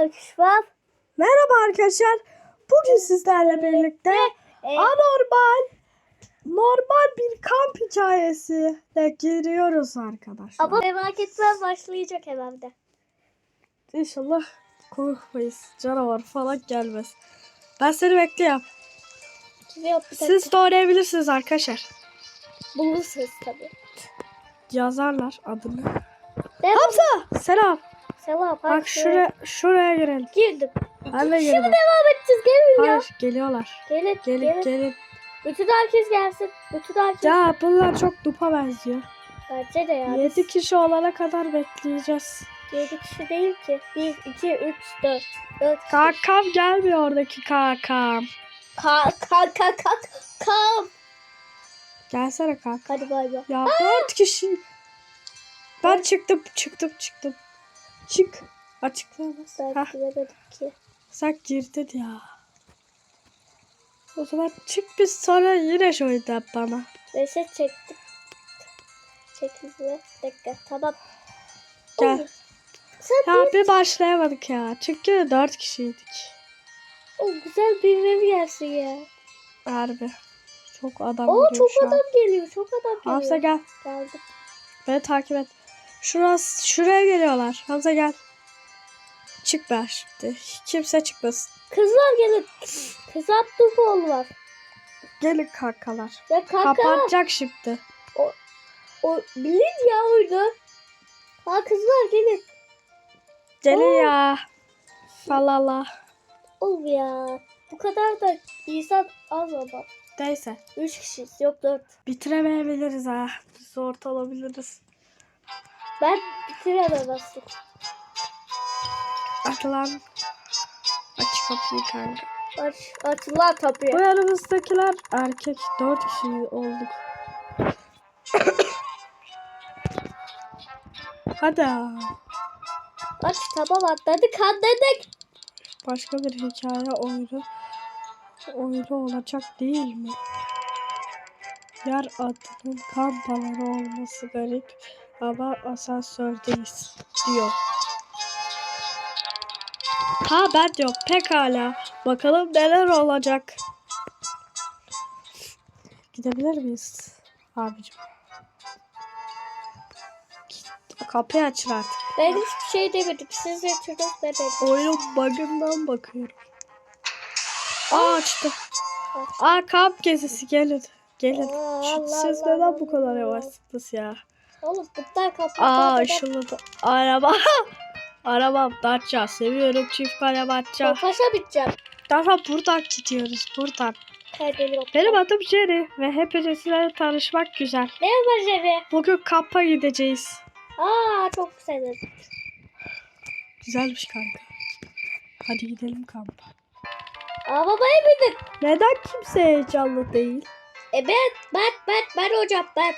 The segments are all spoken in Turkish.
arkadaşlar. Merhaba arkadaşlar. Bugün sizlerle birlikte E, anormal normal bir kamp hikayesine giriyoruz arkadaşlar. ama merak etmem başlayacak herhalde. İnşallah korkmayız. Canavar falan gelmez. Ben seni bekliyorum. Siz de oynayabilirsiniz arkadaşlar. bulursunuz tabii. Yazarlar adını. Ben Hamza selam. Selam. Bak hadi. şuraya girelim. Girdim. De Şimdi devam edeceğiz. Gelin ya. Hayır geliyorlar. Gelin. Gelin gelin. gelin. Bütün herkes gelsin. Bütün herkes. Ya bunlar çok dupa benziyor. Bence de ya. 7 kişi olana kadar bekleyeceğiz. 7 kişi değil ki. 1, 2, 3, 4. 4 kişi. Kankam gelmiyor oradaki kankam. Kalk kalk kalk kalk. Kalk. Gelsene kanka. Hadi bay bay. Ya dört kişi. Ben çıktım çıktım çıktım. Çık. Açıklayamaz. Ben giremedim ki. sen girdin ya. O zaman çık biz sonra yine şöyle bana. Reset çektim. Çekildi. Dakika. Tamam. Gel. Sen Ya bir başlayamadık ya. Çünkü dört kişiydik. o güzel birileri gelsin ya. Harbi. Çok adam Oo geliyor çok şu adam an. geliyor. Çok adam geliyor. Hamza gel. Geldim. Beni takip et. Şurası, şuraya geliyorlar. Hamza gel. Çık ben şimdi. Kimse çıkmasın. Kızlar gelin. Kızlar Dufoğlu var. Gelin kankalar. Ya kanka Kapatacak şimdi. o bilin ya oydu. Ha kızlar gelin. Gelin ya. Falala. Oğlum ya. Bu kadar da insan az ama. Neyse. Üç kişiyiz. Yok dört. Bitiremeyebiliriz ha. Biz orta olabiliriz. Ben bitiremem aslında. Hadi lan. Aç kapıyı kanka. Aç, açılan kapıyı. Bu yanımızdakiler erkek. Dört kişi olduk. Hadi. Aç tamam atladık anladık. Başka bir hikaye oyunu. Oyunu olacak değil mi? Yer adının kamp alanı olması garip ama asansördeyiz diyor. Ha ben diyor pekala. Bakalım neler olacak. Gidebilir miyiz abicim? Kapıyı açın artık. Ben hiçbir şey demedim. Siz yatırdınız demedim. Oyunun bug'ından bakıyorum. Aa açtı. Aa kamp gezisi gelin. Gelin. Aa, Şu- Siz neden bu kadar yavaşsınız ya? Oğlum bunlar kapıyı Aa kapıdan- ışınladı. Araba. Arabam Dacia. Seviyorum çift kalem Dacia. Tofaşa biteceğim. Daha buradan gidiyoruz. Buradan. Kaybediyorum. Benim adım Jerry ve hepinizle tanışmak güzel. Ne var Jerry? Bugün kampa gideceğiz. Aa çok güzel. Güzelmiş kanka. Hadi gidelim kampa. Arabaya bindik. Neden kimse heyecanlı değil? E ben, ben, ben, ben hocam ben.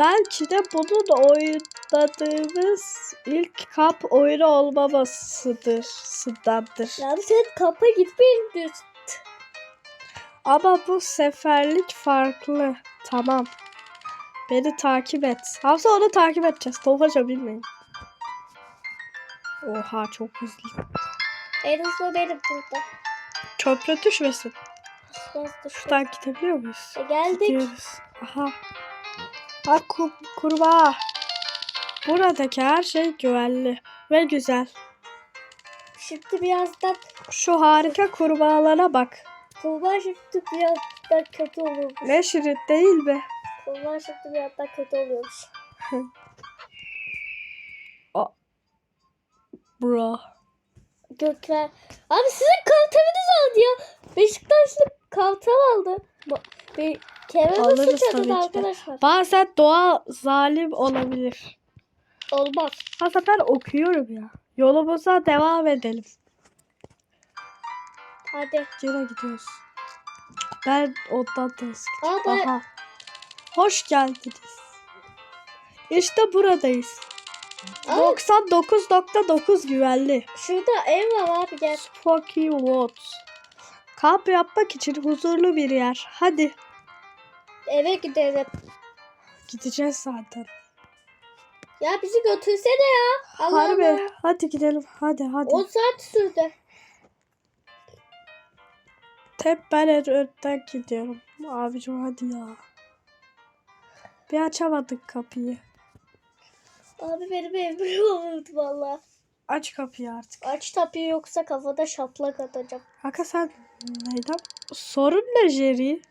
Belki de bunun oynadığımız ilk kamp oyunu olmamasıdır. Sındandır. Ya sen kapa gitmeyin. Ama bu seferlik farklı. Tamam. Beni takip et. Hamza onu takip edeceğiz. Tofaşa bilmeyin. Oha çok hızlı. En hızlı benim burada. Köprü düşmesin. Nasıl düştü? Şuradan gidebiliyor muyuz? E geldik. Gidiyoruz. Aha. Bak kur kurbağa. Buradaki her şey güvenli ve güzel. Şimdi birazdan Şu harika kurbağalara bak. kurban şimdi birazdan kötü oluyormuş. Ne şirin değil mi? Kurban şimdi birazdan kötü oluyormuş. Bro. Gökler. Abi sizin kalteminiz aldı ya. Beşiktaşlı kaltem aldı. Sıçradı ki de. arkadaşlar. Bazen doğa zalim olabilir. Olmaz. Aslında ben okuyorum ya. Yolumuza devam edelim. Hadi. Yine gidiyoruz. Ben ondan da eski. Aa, ben- Aha. Hoş geldiniz. İşte buradayız. Aa. 99.9 güvenli. Şurada ev var abi gel. Spooky Woods. Kamp yapmak için huzurlu bir yer. Hadi. Eve gidelim. Gideceğiz zaten. Ya bizi götürsene ya. Allah Harbi. Allah. Hadi gidelim. Hadi hadi. 10 saat sürdü. Hep ben en önden gidiyorum. Abicim hadi ya. Bir açamadık kapıyı. Abi benim evim olurdu valla. Aç kapıyı artık. Aç tabii yoksa kafada şaplak atacağım. Kanka sen neyden? Sorun ne Jerry?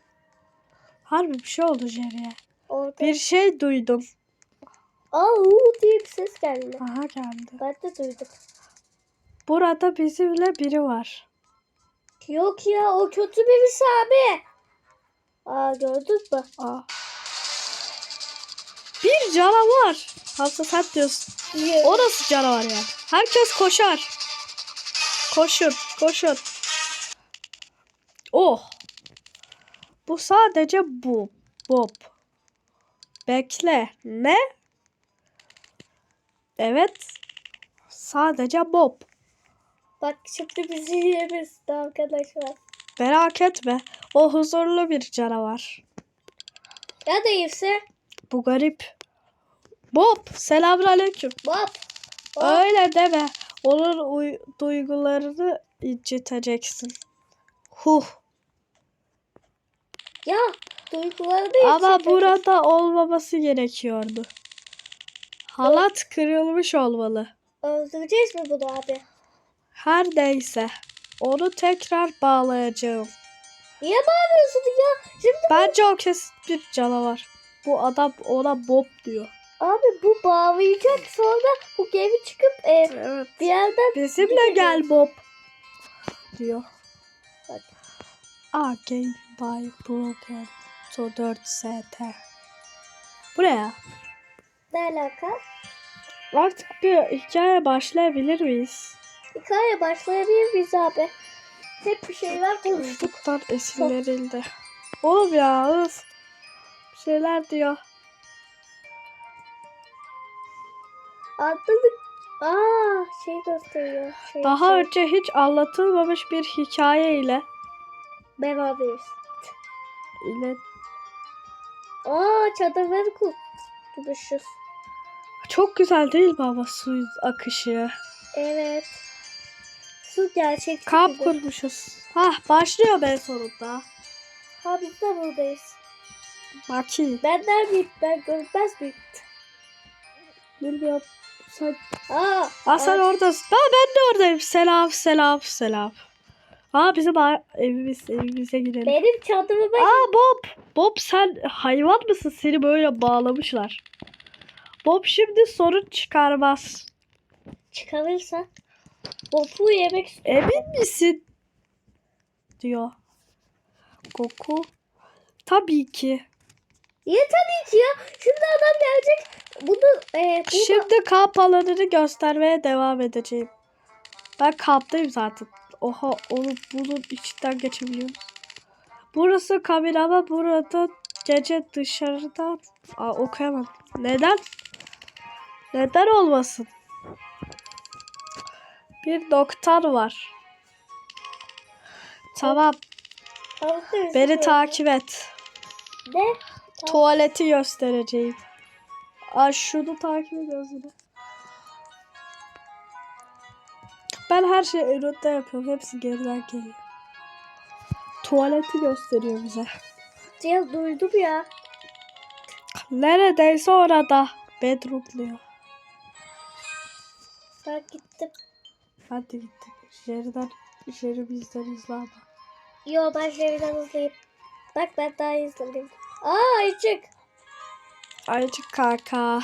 Harbi bir şey oldu Jerry'e. Orada. Bir şey duydum. Uuu diye bir ses geldi. Aha geldi. Ben de duydum. Burada bizimle biri var. Yok ya o kötü birisi abi. Aa gördün mü? Aa. Bir canavar. Hafsa sen diyorsun. Niye? O nasıl canavar ya? Herkes koşar. Koşun, koşun. Oh. Bu sadece bu. Bob. Bekle. Ne? Evet. Sadece Bob. Bak şimdi bizi yemesin arkadaşlar. Merak etme. O huzurlu bir canavar. Ya değilse Bu garip. Bob, selamünaleyküm. Bob. Bob. Öyle deme. Onun uy- duygularını inciteceksin. Huh. Ya duyguları da Ama burada olmaması gerekiyordu. Halat kırılmış olmalı. Öldüreceğiz mi bunu abi? Her neyse. Onu tekrar bağlayacağım. Niye bağırıyorsun ya? Şimdi Bence o kesin bir canavar. Bu adam ona Bob diyor. abi bu bağlayacak sonra bu gemi çıkıp e, Evet. bir yerden Bizimle gel Bob. Diyor. Hadi. A game by broken to 4 ST. Bu ne alaka? Artık bir hikaye başlayabilir miyiz? Hikaye başlayabilir miyiz abi? Hep bir şeyler konuştuk. Çocuktan esinlenildi. Oğlum ya öf. Bir şeyler diyor. Atladık. Aa şey gösteriyor. Şey, Daha şey. önce hiç anlatılmamış bir hikaye ile Beraberiz. İle Aa çadırları kurmuşuz. çok güzel değil mi ama su akışı? Evet. Su gerçek. Kamp gibi. kurmuşuz. Hah başlıyor be sonunda. Ha biz de buradayız. Bakayım. Ben neredeyim? Ben görünmez miyim? Bilmiyorum. Sen... Aa. Aa sen oradasın. Ha ben de oradayım. Selam selam selam. Aa bizim evimiz evimize gidelim. Benim çadırıma Aa Bob. Bob sen hayvan mısın? Seni böyle bağlamışlar. Bob şimdi sorun çıkarmaz. çıkarırsa bopu yemek. Emin misin? Diyor. Goku. Tabii ki. Niye tabii ki ya? Şimdi adam gelecek. Bunu e, bunu Şimdi kamp alanını göstermeye devam edeceğim. Ben kamptayım zaten. Oha onu bunun içinden geçebiliyorum. Burası kamera ama burada gece dışarıda Aa, okuyamam. Neden? Neden olmasın? Bir doktor var. Tamam. Beni takip et. Ne? Tuvaleti göstereceğim. Aa şunu takip ediyoruz yine. Ben her şeyi önde yapıyorum. Hepsi geriden geliyor. Tuvaleti gösteriyor bize. Ya duydum ya. Neredeyse orada. Bedroom diyor. Ben gittim. Hadi gittik. Jerry'den, Jerry bizden izle ama. Yo ben Jerry'den hızlıyım. Bak ben daha hızlıyım. Aa ayıcık. Ayıcık kaka.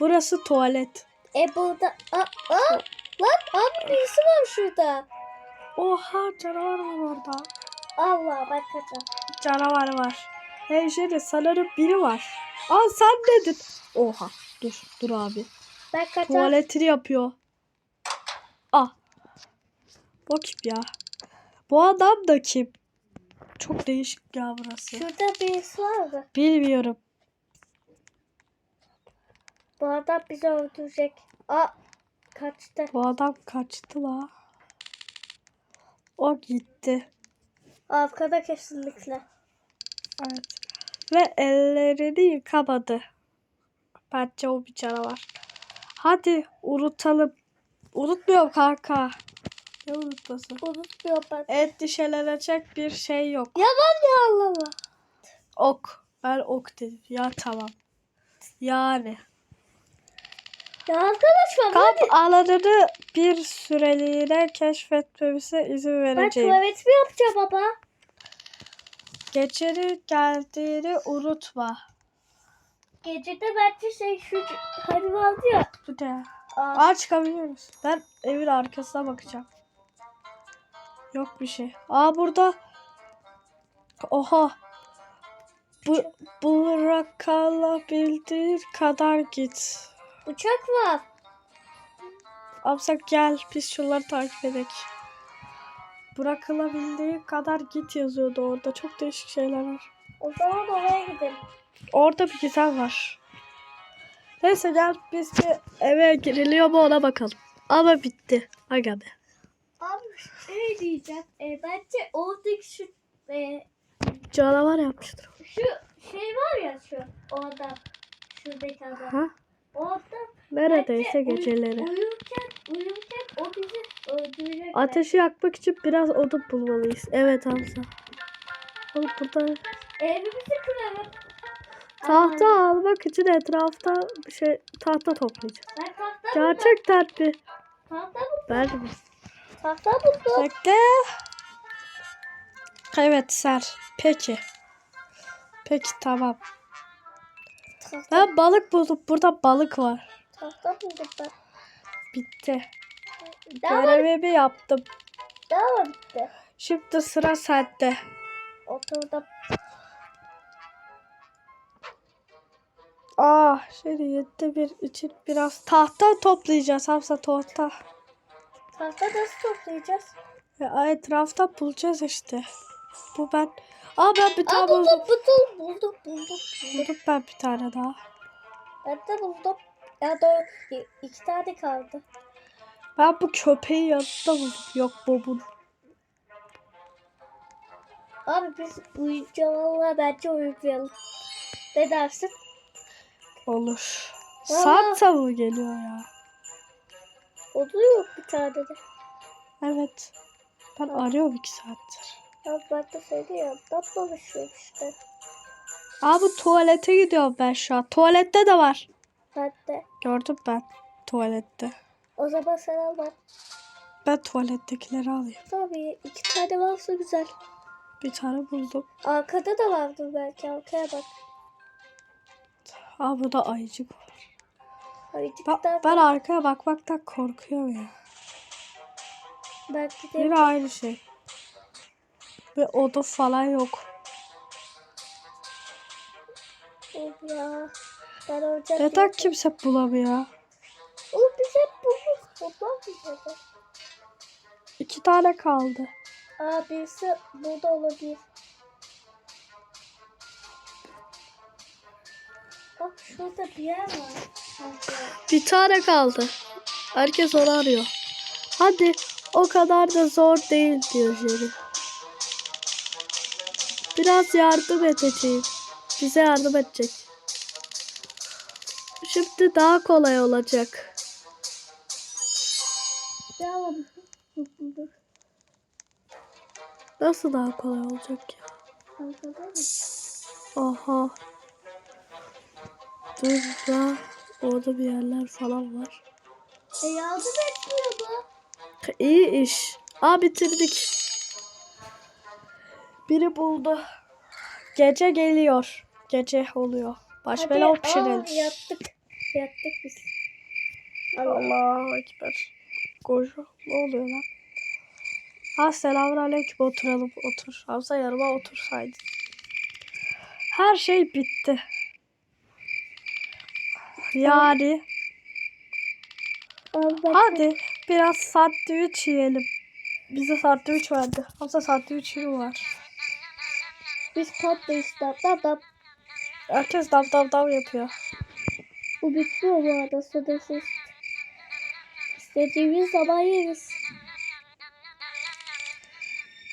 Burası tuvalet. E burada. Aa, aa. Lan abi birisi var şurada. Oha canavar var orada. Allah bak kaçın. Canavar var. Hey Jerry sanırım biri var. Aa sen dedin. Oha dur dur abi. Ben kaçar. Tuvaletini yapıyor. Ah. Bu kim ya? Bu adam da kim? Çok değişik ya burası. Şurada birisi var mı? Bilmiyorum. Bu adam bizi öldürecek. Aa kaçtı. Bu adam kaçtı la. O gitti. Arkada kesinlikle. Evet. Ve ellerini yıkamadı. Bence o bir canavar. Hadi unutalım. Unutmuyorum kanka. Ne unutmasın? Unutmuyor ben. Endişelenecek bir şey yok. Ya ben ya Allah'ım. Ok. Ben ok dedim. Ya tamam. Yani. Ya arkadaşlar Kamp hadi. alanını bir süreliğine keşfetmemize izin Ben vereceğim. tuvalet mi yapacağım baba? Gecenin geldiğini unutma. Gecede bence şey şu hani vardı ya. Bu ne? Aa, Aa çıkabiliyoruz. Ben evin arkasına bakacağım. Yok bir şey. Aa burada. Oha. Bu bırakılabildiğin kadar git. Uçak var. Amsak gel biz şunları takip edelim. Bırakılabildiğin kadar git yazıyordu orada. Çok değişik şeyler var. O zaman oraya gidelim. Orada bir güzel var. Neyse gel biz bir eve giriliyor mu ona bakalım. Ama bitti. Aga be. Abi şey diyeceğim. E, bence oradaki şu e, Canavar yapmıştır. şu şey var ya şu orada şuradaki adam. Ha? Orada Neredeyse geceleri. uyurken uyurken o bizi öldürecek. Ateşi yakmak için biraz odun bulmalıyız. Evet Hamza. Oğlum burada Evimizi kıralım. tahta Aa, almak için etrafta bir şey tahta toplayacağız. Ben tahta. Gerçekten mi? Tahta buldum. Ben mi? Tahta buldum. Bekle. Evet Ser. Peki. Peki tamam. Tahta, Ben balık buldum. Burada balık var. tahta buldum ben. Bitti. Daha var, Görevimi yaptım. daha var bitti. Şimdi sıra sende. Oturdum. Ah şimdi yedi bir için biraz tahta toplayacağız Hamza tahta. Tahta nasıl toplayacağız? Ya etrafta bulacağız işte. Bu ben. Aa ben bir Aa tane buldum buldum. buldum buldum buldum. Buldum ben bir tane daha. Ben de buldum. Ya da iki tane kaldı. Ben bu köpeği yanında buldum. Yok Bob'un. Abi biz uyuyacağız valla bence uyuyalım. Ne dersin? Olur. Aa. Santa mı geliyor ya? Oluyor bir tane de. Evet. Ben arıyorum iki saattir. Ya ben de söylüyorum. Tatmamışım işte. Aa bu tuvalete gidiyorum ben şu an. Tuvalette de var. Ben de. Gördüm ben tuvalette. O zaman sen al bak. Ben tuvalettekileri alayım. Tabii iki tane varsa güzel. Bir tane buldum. Arkada da vardır belki. Arkaya bak. Aa burada ayıcık var. Ben, Ayıcıktan ben arkaya bakmaktan korkuyorum ya. belki de Yine aynı şey. Ve oda falan yok. Ya. Ben olacak. Neden kimse bulamıyor? Oğlum biz hep bulduk. Dedi? İki tane kaldı. Aa birisi burada olabilir. Bak şurada bir yer var. Bir tane kaldı. Herkes onu arıyor. Hadi o kadar da zor değil diyor Jerry. Biraz yardım edeceğim. Bize yardım edecek. Şimdi daha kolay olacak. Nasıl daha kolay olacak ya? Aha. Dur da orada bir yerler falan var. E yardım etmiyor bu. İyi iş. Aa bitirdik. Biri buldu. Gece geliyor. Gece oluyor. Başka Hadi, pişirelim. yattık. Yattık biz. Allah. Allahu Ekber. Koca. Ne oluyor lan? Ha selamun aleyküm oturalım otur. Hamza yanıma otursaydın. Her şey bitti. Yani Allah. hadi biraz sandviç yiyelim. Bize sandviç verdi. Hamza sandviç var. Biz patlayız. Dap dap dap. Herkes dam dam dam yapıyor. Bu bitmiyor bu arada sınırsız. İstediğimiz zaman yeriz.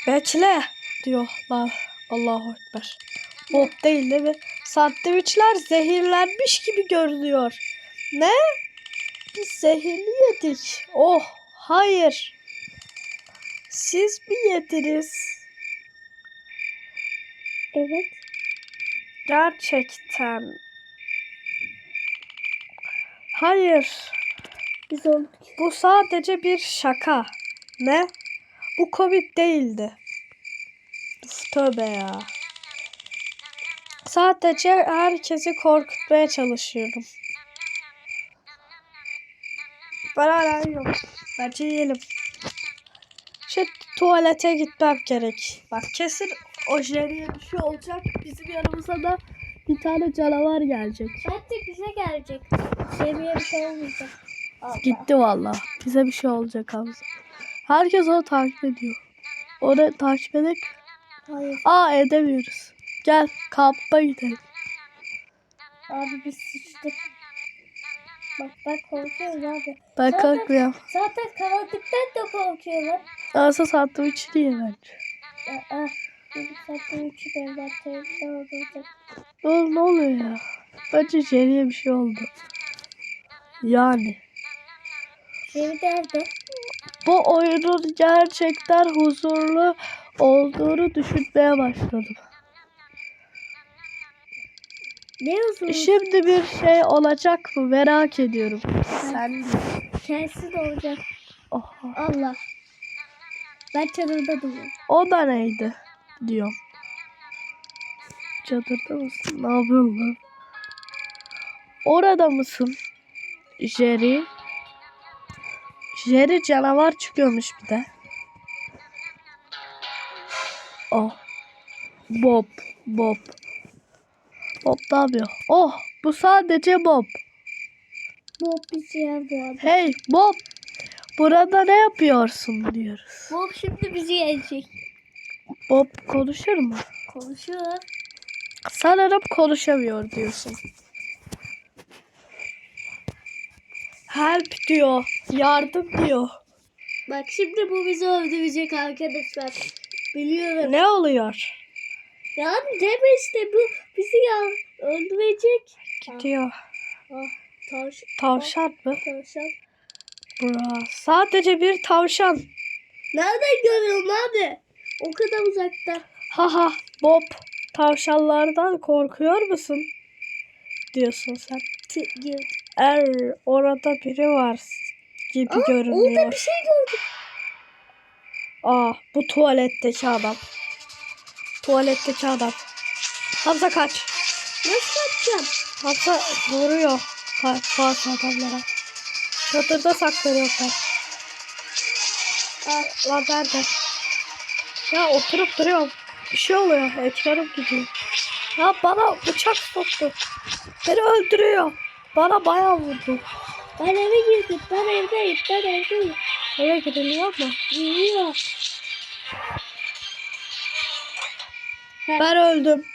Bekle diyorlar. Allahu Ekber. Bot değil değil mi? Sandviçler zehirlenmiş gibi görünüyor. Ne? Biz zehirli yedik. Oh hayır. Siz mi yediniz? Evet. Gerçekten. Hayır. Biz olduk. Bu sadece bir şaka. Ne? Bu Covid değildi. Üf, Tövbe ya. Sadece herkesi korkutmaya çalışıyorum. Hala yok. Bence yiyelim. Şu tuvalete gitmem gerek. Bak kesin o jeriye bir şey olacak. Bizim yanımıza da bir tane canavar gelecek. Bence bize gelecek. Seviye bir şey olmayacak. Allah. Gitti valla. Bize bir şey olacak abi. Herkes onu takip ediyor. Onu takip edek. Hayır. Aa edemiyoruz. Gel kampa gidelim. Abi biz sıçtık. Bak bak korkuyoruz abi. Ben Zaten- korkmuyorum. Zaten karanlıktan da korkuyorlar. Asıl sandviçi diye bence. Aa, zaten üçü de. Tehlikeli olacak. Oğlum ne oluyor ya? Bence Jerry'e bir şey oldu. Yani. Sevi nerede? Bu oyunun gerçekten huzurlu olduğunu düşünmeye başladım. Ne uzun? Şimdi bir şey olacak mı merak ediyorum. Sen de olacak. Oha. Allah. Ben çadırda duruyorum. O da neydi? Diyorum. Çadırda mısın? Ne yapıyorsun lan? Orada mısın? Jerry. Jerry canavar çıkıyormuş bir de. Oh. Bob. Bob. Bob ne yapıyor? Oh. Bu sadece Bob. Bob bizi yer bu arada. Hey Bob. Burada ne yapıyorsun diyoruz. Bob şimdi bizi yenecek. Bob konuşur mu? Konuşuyor. Sanırım konuşamıyor diyorsun. Help diyor. Yardım diyor. Bak şimdi bu bizi öldürecek arkadaşlar. Biliyorum. Ne oluyor? Yani deme işte bu bizi ya öldürecek. Gidiyor. Ah, tavş Tavşan mı? tavşan. Bura. Sadece bir tavşan. Nereden görüyorum abi? O kadar uzakta. Haha Bob. Tavşanlardan korkuyor musun? Diyorsun sen. Girdi. Er orada biri var gibi Aa, orada görünüyor. bir şey gördüm. Aa bu tuvaletteki adam. Tuvaletteki adam. Hamza kaç. Nasıl kaçacağım? Hamza vuruyor bazı adamlara. Çadırda saklanıyorlar. Aa, lan nerede? Ya oturup duruyorum. Bir şey oluyor. Ekranım gidiyor. Ya bana bıçak soktu. Beni öldürüyor. Bana bayağı vurdu. Ben eve girdim. Ben evdeyim. Ben evdeyim. Eve giriliyor mu? Geliyor. Ben öldüm.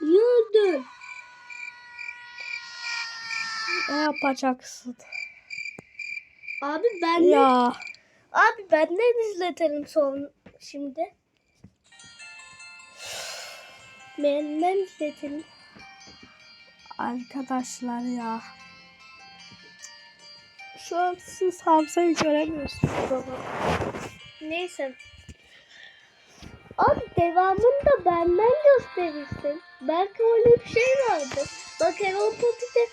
Niye öldün? Ne yapacaksın? Abi ben. Ya. Abi benden izletelim son şimdi. Benden izletelim. Arkadaşlar ya. Şu an siz Hamza'yı göremiyorsunuz ama. Neyse. Abi devamını da benden gösterirsin. Belki öyle bir şey vardı. Bak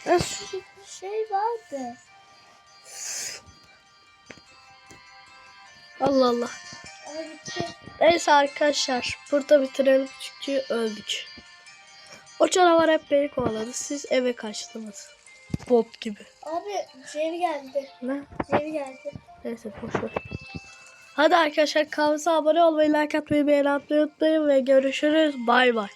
Ya şu- bir şey vardı. Allah Allah. Neyse arkadaşlar. Burada bitirelim çünkü öldük. O canavar hep beni kovaladı. Siz eve kaçtınız. Bob gibi. abi Jerry geldi. Ne? Jerry geldi. Neyse boşver. Hadi arkadaşlar kanalımıza abone olmayı, like atmayı, beğeni atmayı unutmayın ve görüşürüz. Bay bay.